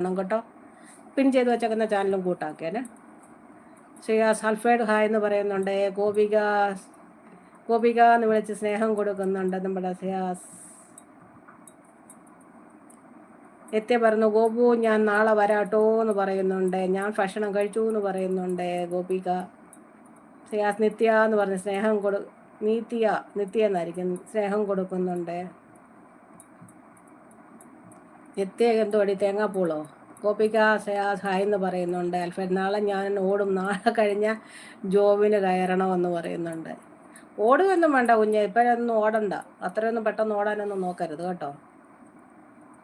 ചെയ്യണം കേട്ടോ. പിൻ ചെയ്ത് വെച്ചേക്കുന്ന ചാനലും കൂട്ടാക്കിയാനെ ശ്രീയ സൾഫൈഡ് ഹായ് എന്ന് പറയുന്നുണ്ട്. ഗോപിക ഗോപിക എന്ന് വിളിച്ച് സ്നേഹം കൊടുക്കുന്നുണ്ട് നമ്മുടെ ശ്രീയാസ് എത്തിയ പറഞ്ഞു ഗോപു ഞാൻ നാളെ വരാട്ടോ എന്ന് പറയുന്നുണ്ട്. ഞാൻ ഭക്ഷണം കഴിച്ചു എന്ന് പറയുന്നുണ്ട് ഗോപിക. ശ്രീയാസ് നിത്യ എന്ന് പറഞ്ഞ് സ്നേഹം കൊടു നീത്യ നിത്യ എന്നായിരിക്കും സ്നേഹം കൊടുക്കുന്നുണ്ട്. നിത്യ എന്തുപടി തേങ്ങാപ്പൂളോ? സയാസ് ഹായ് എന്ന് പറയുന്നുണ്ട്. അൽഫ്രഡ് നാളെ ഞാൻ ഓടും. നാളെ കഴിഞ്ഞ ജോബിന് കയറണമെന്ന് പറയുന്നുണ്ട്. ഓടുകയൊന്നും വേണ്ട കുഞ്ഞ്. ഇപ്പോഴൊന്നും ഓടണ്ട. അത്രയൊന്നും പെട്ടെന്ന് ഓടാനൊന്നും നോക്കരുത് കേട്ടോ.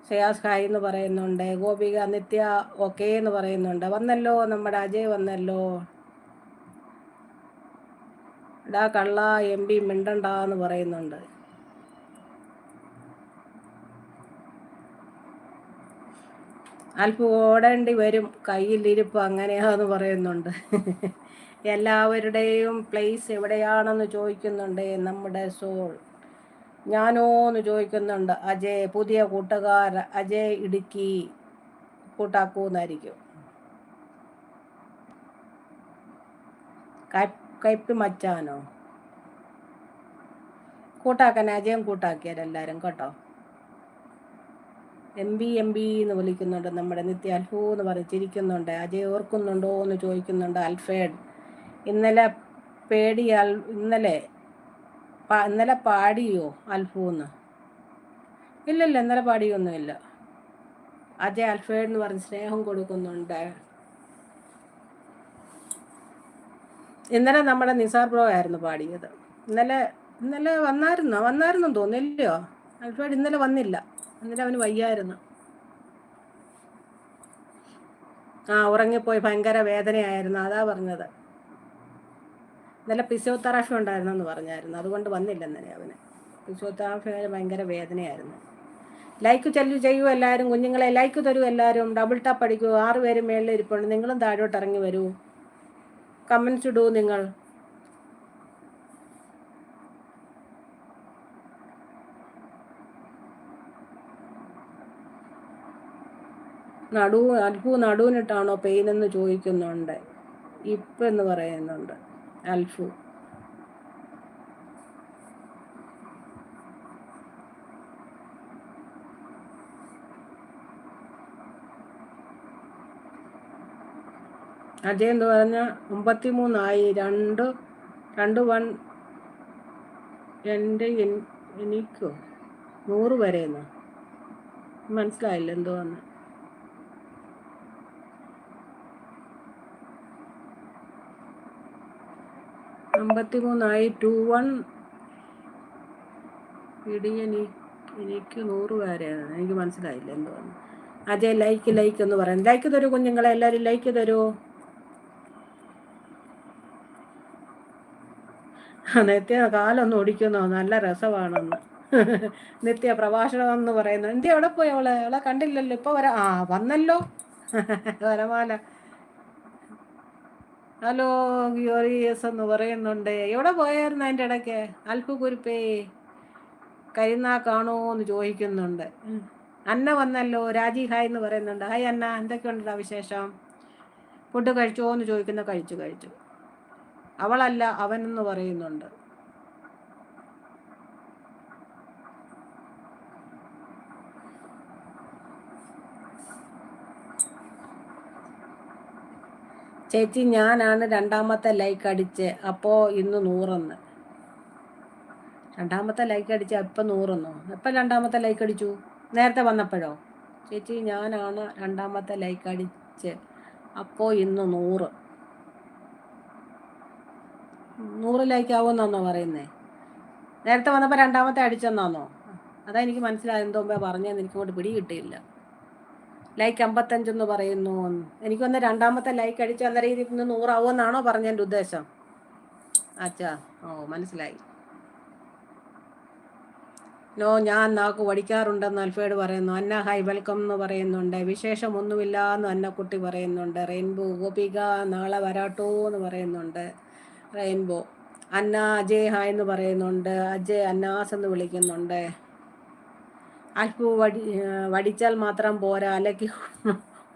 സയാസ് ഹായ് എന്ന് പറയുന്നുണ്ട്. ഗോപിക നിത്യ ഓക്കേ എന്ന് പറയുന്നുണ്ട്. വന്നല്ലോ നമ്മുടെ അജയ് വന്നല്ലോ. ഡാ കള്ള എം പി മിണ്ടണ്ട എന്ന് പറയുന്നുണ്ട്. അല്പം ഓടേണ്ടി വരും. കയ്യിലിരിപ്പ് അങ്ങനെയാന്ന് പറയുന്നുണ്ട്. എല്ലാവരുടെയും പ്ലേസ് എവിടെയാണെന്ന് ചോദിക്കുന്നുണ്ട് നമ്മുടെ സോൾ ഞാനോ എന്ന് ചോദിക്കുന്നുണ്ട് അജയ് പുതിയ കൂട്ടുകാർ അജയ് ഇടുക്കി കൂട്ടാക്കൂന്നായിരിക്കും. കയ്പ് മച്ചാനോ? കൂട്ടാക്കാൻ അജയം കൂട്ടാക്കിയാലെല്ലാരും കേട്ടോ. എം ബി എം ബി എന്ന് വിളിക്കുന്നുണ്ട് നമ്മുടെ നിത്യ അൽഫു എന്ന് പറഞ്ഞ് ചിരിക്കുന്നുണ്ട്. അജയ് ഓർക്കുന്നുണ്ടോ എന്ന് ചോദിക്കുന്നുണ്ട് അൽഫേഡ് ഇന്നലെ പേടിയാൽ ഇന്നലെ ഇന്നലെ പാടിയോ അൽഫു എന്ന്? ഇല്ലല്ല ഇന്നലെ പാടിയൊന്നുമില്ല. അജയ് അൽഫേഡ് എന്ന് പറഞ്ഞ് സ്നേഹം കൊടുക്കുന്നുണ്ട്. ഇന്നലെ നമ്മുടെ നിസാർ ബ്രോ ആയിരുന്നു പാടിയത്. ഇന്നലെ ഇന്നലെ വന്നായിരുന്നോ? വന്നായിരുന്നു തോന്നില്ലയോ അൽഫേഡ് ഇന്നലെ വന്നില്ല. ഇന്നലെ അവന് വയ്യായിരുന്നു. ആ ഉറങ്ങിപ്പോയി. ഭയങ്കര വേദനയായിരുന്നു. അതാ പറഞ്ഞത്. ഇന്നലെ ഉണ്ടായിരുന്നു എന്ന് പറഞ്ഞായിരുന്നു. അതുകൊണ്ട് വന്നില്ല എന്നേ അവന്. ഫിസിയോതെറാപ്പി ഭയങ്കര വേദനയായിരുന്നു. ലൈക്ക് ചെല്ലു ചെയ്യൂ എല്ലാവരും. കുഞ്ഞുങ്ങളെ ലൈക്ക് തരൂ എല്ലാവരും. Double tap അടിക്കൂ. ആറുപേരും പേര് മേളിൽ ഇരിപ്പുണ്ട് നിങ്ങളും താഴോട്ട് ഇറങ്ങി വരൂ. കമൻസ് ഇടൂ നിങ്ങൾ. നടു അൽഫു നടുവിനിട്ടാണോ പെയിൻ എന്ന് ചോദിക്കുന്നുണ്ട്. ഇപ്പം എന്ന് പറയുന്നുണ്ട്. അൽഫു. അജയ് എന്ന് പറഞ്ഞ? അമ്പത്തി മൂന്നായി രണ്ട് രണ്ട് വൺ എന്റെ എനിക്കോ? നൂറ് വരെയെന്നോ മനസ്സിലായില്ല എന്തോ വന്ന്. അമ്പത്തി മൂന്നായി ടു വൺ ഇടിയനി എനിക്ക് നൂറ് വരെയാണ്. എനിക്ക് മനസ്സിലായില്ല എന്തോ അതെ ലൈക്ക് ലൈക്ക് എന്ന് പറയാം. ലൈക്ക് തരൂ കുഞ്ഞുങ്ങളെ എല്ലാവരും ലൈക്ക് തരൂ. നിത്യ കാലൊന്ന് ഓടിക്കുന്നോ? നല്ല രസമാണെന്ന്. നിത്യ പ്രഭാഷണം എന്ന് പറയുന്നു. എന്തി എവിടെ പോയി അവളെ? അവളെ കണ്ടില്ലല്ലോ. ഇപ്പൊ വരാ ആ വന്നല്ലോ. വരമാല ഹലോ ഗ്യോറിയസ് എന്ന് പറയുന്നുണ്ട്. എവിടെ പോയായിരുന്നു അതിന്റെ ഇടയ്ക്ക്? അൽപ്പ കുരുപ്പേ കരിനാ കാണോ എന്ന് ചോദിക്കുന്നുണ്ട്. അന്ന വന്നല്ലോ രാജി ഹായ് എന്ന് പറയുന്നുണ്ട്. ഹായ് അന്ന എന്തൊക്കെയുണ്ടോ വിശേഷം? ഫുഡ് കഴിച്ചോ എന്ന് ചോദിക്കുന്ന കഴിച്ചു കഴിച്ചു. അവളല്ല അവനെന്ന് പറയുന്നുണ്ട്. ചേച്ചി ഞാനാണ് രണ്ടാമത്തെ ലൈക്ക് അടിച്ച്. അപ്പോൾ ഇന്ന് നൂറെന്ന്. രണ്ടാമത്തെ ലൈക്ക് അടിച്ച ഇപ്പം നൂറെന്നോ? എപ്പം രണ്ടാമത്തെ ലൈക്ക് അടിച്ചു? നേരത്തെ വന്നപ്പോഴോ? ചേച്ചി ഞാനാണ് രണ്ടാമത്തെ ലൈക്ക് അടിച്ച്. അപ്പോൾ ഇന്ന് നൂറ്. നൂറ് ലൈക്ക് ആവുമെന്നാണോ പറയുന്നേ? നേരത്തെ വന്നപ്പോൾ രണ്ടാമത്തെ അടിച്ചെന്നാന്നോ? അതാ എനിക്ക് മനസ്സിലായത്. എന്തോ മുമ്പേ പറഞ്ഞതെന്ന് എനിക്ക് കൊണ്ട് പിടി കിട്ടിയില്ല. ലൈക്ക് അമ്പത്തഞ്ചെന്ന് പറയുന്നു. എനിക്കൊന്ന് രണ്ടാമത്തെ ലൈക്ക് അടിച്ച് അന്ന രീതിയിൽ നിന്ന് നൂറാവുമെന്നാണോ പറഞ്ഞതിന്റെ ഉദ്ദേശം. അച്ഛാ ഓ മനസ്സിലായി. നോ ഞാൻ നാക്ക് വടിക്കാറുണ്ടെന്ന് അൽഫേഡ് പറയുന്നു. അന്ന ഹൈ വെൽക്കം എന്ന് പറയുന്നുണ്ട്. വിശേഷം ഒന്നുമില്ല എന്ന് അന്നക്കുട്ടി പറയുന്നുണ്ട്. റെയിൻബോ ഗോപിക നാളെ വരാട്ടോ എന്ന് പറയുന്നുണ്ട്. റെയിൻബോ അന്ന അജയ് ഹായ് എന്ന് പറയുന്നുണ്ട്. അജയ് അന്നാസ് എന്ന് വിളിക്കുന്നുണ്ട്. അൽപ്പു വടി വടിച്ചാൽ മാത്രം പോരാ അലക്കി